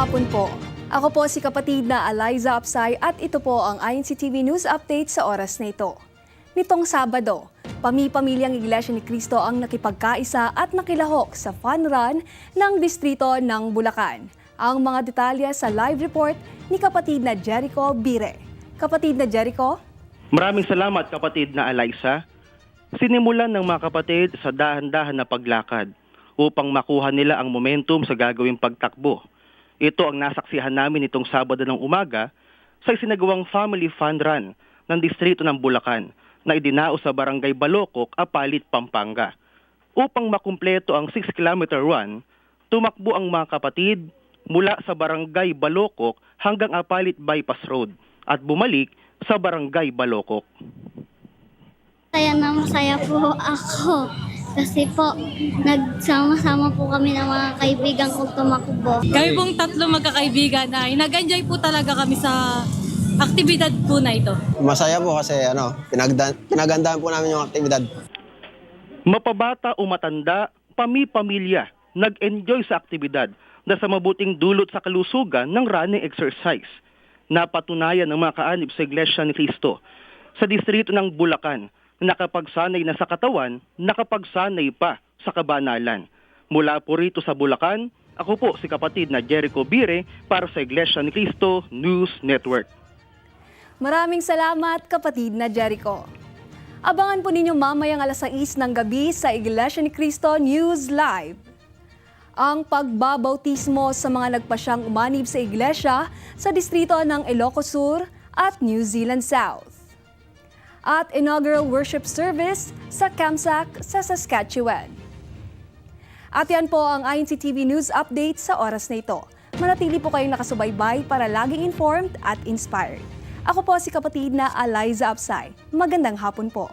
hapon po. Ako po si kapatid na Eliza Apsay at ito po ang INCTV News Update sa oras na ito. Nitong Sabado, pami-pamilyang Iglesia ni Cristo ang nakipagkaisa at nakilahok sa fun run ng distrito ng Bulacan. Ang mga detalye sa live report ni kapatid na Jericho Bire. Kapatid na Jericho? Maraming salamat kapatid na Eliza. Sinimulan ng mga kapatid sa dahan-dahan na paglakad upang makuha nila ang momentum sa gagawing pagtakbo. Ito ang nasaksihan namin itong Sabado ng umaga sa isinagawang Family Fun Run ng Distrito ng Bulacan na idinao sa Barangay Balokok, Apalit, Pampanga. Upang makumpleto ang 6-kilometer run, tumakbo ang mga kapatid mula sa Barangay Balokok hanggang Apalit Bypass Road at bumalik sa Barangay Balokok. Masaya na masaya po ako. Kasi po, nagsama-sama po kami ng mga kaibigan kong tumakbo. Kami pong tatlo magkakaibigan ay nag-enjoy po talaga kami sa aktibidad po na ito. Masaya po kasi ano, pinagda- pinagandaan po namin yung aktibidad. Mapabata o matanda, pami-pamilya, nag-enjoy sa aktibidad na sa mabuting dulot sa kalusugan ng running exercise. Napatunayan ng mga kaanib sa Iglesia ni Cristo sa distrito ng Bulacan nakapagsanay na sa katawan, nakapagsanay pa sa kabanalan. Mula po rito sa Bulacan, ako po si kapatid na Jericho Bire para sa Iglesia ni Cristo News Network. Maraming salamat kapatid na Jericho. Abangan po ninyo mamayang alas 6 ng gabi sa Iglesia ni Cristo News Live. Ang pagbabautismo sa mga nagpasyang umanib sa iglesia sa distrito ng Ilocos Sur at New Zealand South. At inaugural worship service sa Kamsak sa Saskatchewan. At yan po ang INCTV News Update sa oras na ito. Manatili po kayong nakasubaybay para laging informed at inspired. Ako po si kapatid na Eliza Apsay. Magandang hapon po.